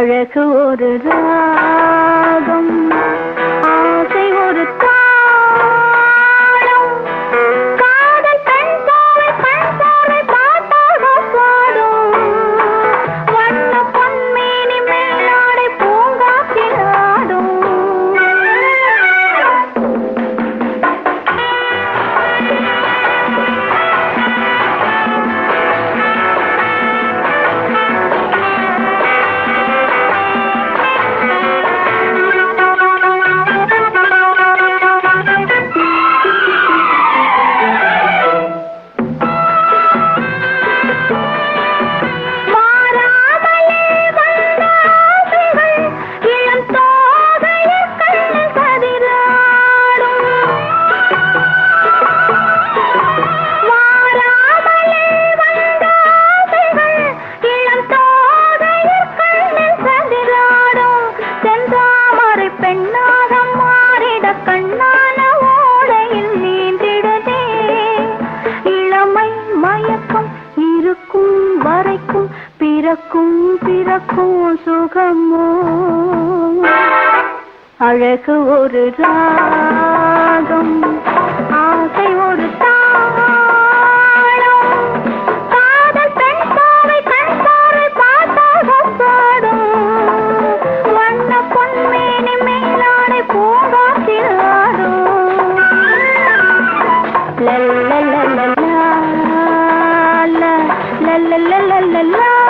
அழகு ஒரு ராகம் பிறக்கும் பிறக்கும் சுகமோ அழகு ஒரு ராகம் ஆசை ஒரு La la la la la la la la la la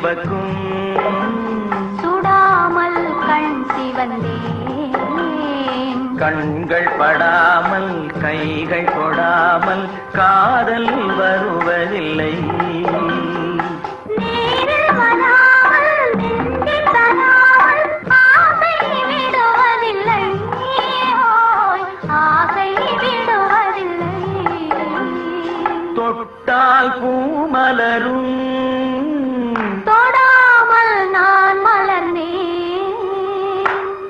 சிவக்கும் சுடாமல் கண் சிவந்தேன். கண்கள் படாமல் கைகள் கொடாமல் காதல் வருவதில்லை.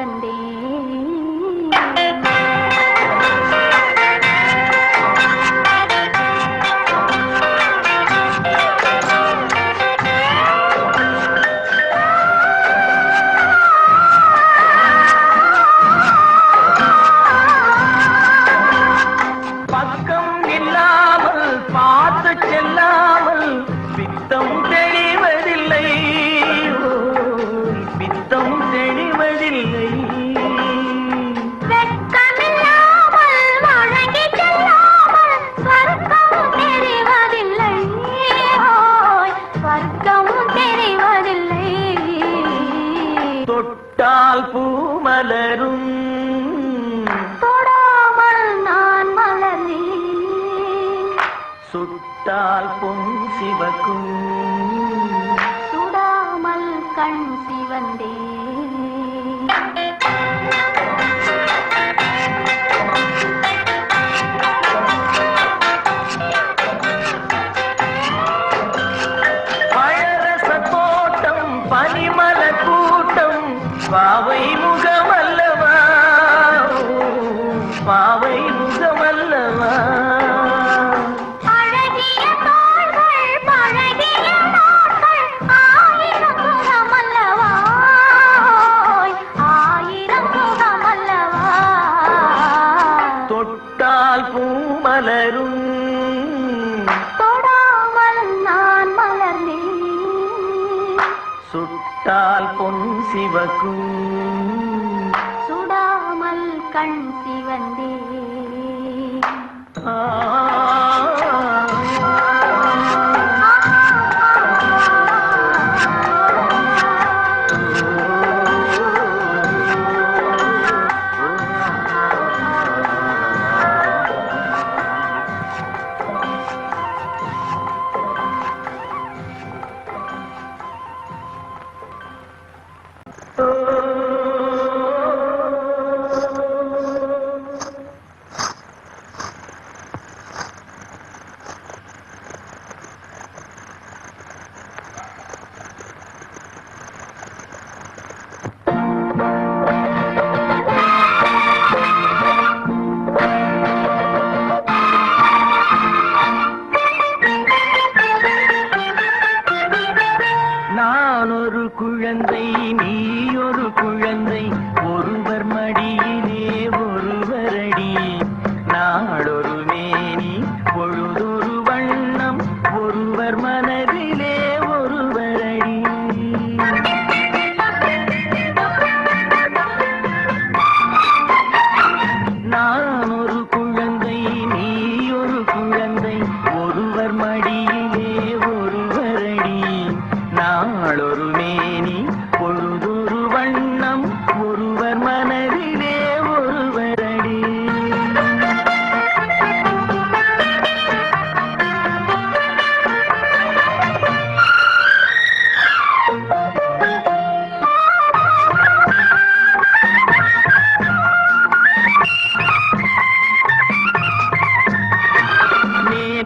கண் சுட்டால் பொன் சிவக்கும். சுடாமல் கண் தோட்டம் பனிமல கூட்டம் பாவை முகமல்லவா? பாவை பொன் சிவக்கும். சுடாமல் கண் சிவந்தே.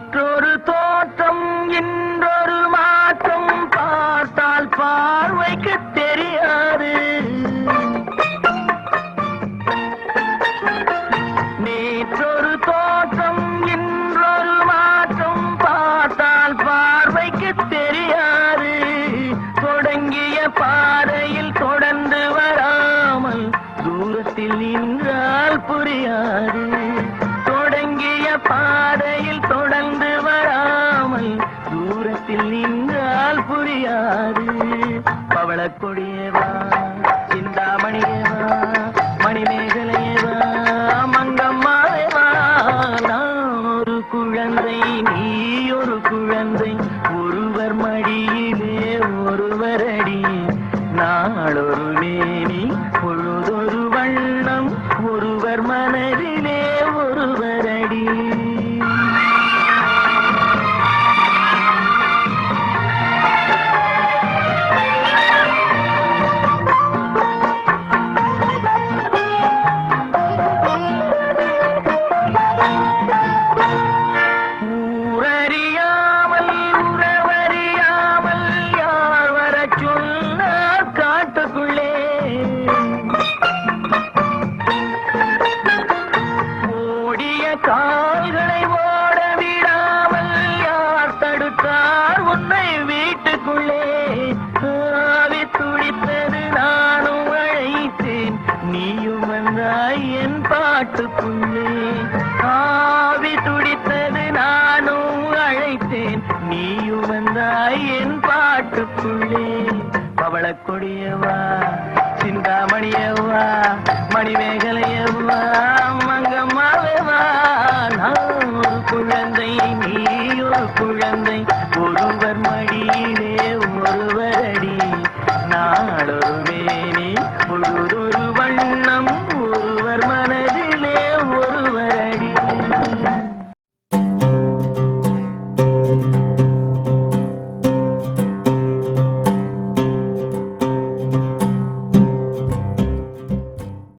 மற்றொரு தோற்றம் இன்றொரு மாற்றம். பார்த்தால் பார்வைக்கு தெரியாது. நேற்றொரு தோற்றம் இன்றொரு மாற்றம். பார்த்தால் பார்வைக்கு தெரியாது. தொடங்கிய பாதையில் தொடர்ந்து வராமல் தூரத்தில் நின்றால் புரியாது. தொடங்கிய பாதையில் தொடர்ந்து வராமல் தூரத்தில் நின்றால் புரியாது. பவளக்கொடியவா சிந்தாமணியவா மணிமேகலையவா மங்கம்மாவா நான் ஒரு குழந்தை நீ ஒரு குழந்தை ஒருவர் மடியிலே ஒருவர் அடி நாளொரு மேனி சிந்தாமணியவா மணிமேகலையவா மங்கம்மாவேவா நான் ஒரு குழந்தை நீ ஒரு குழந்தை.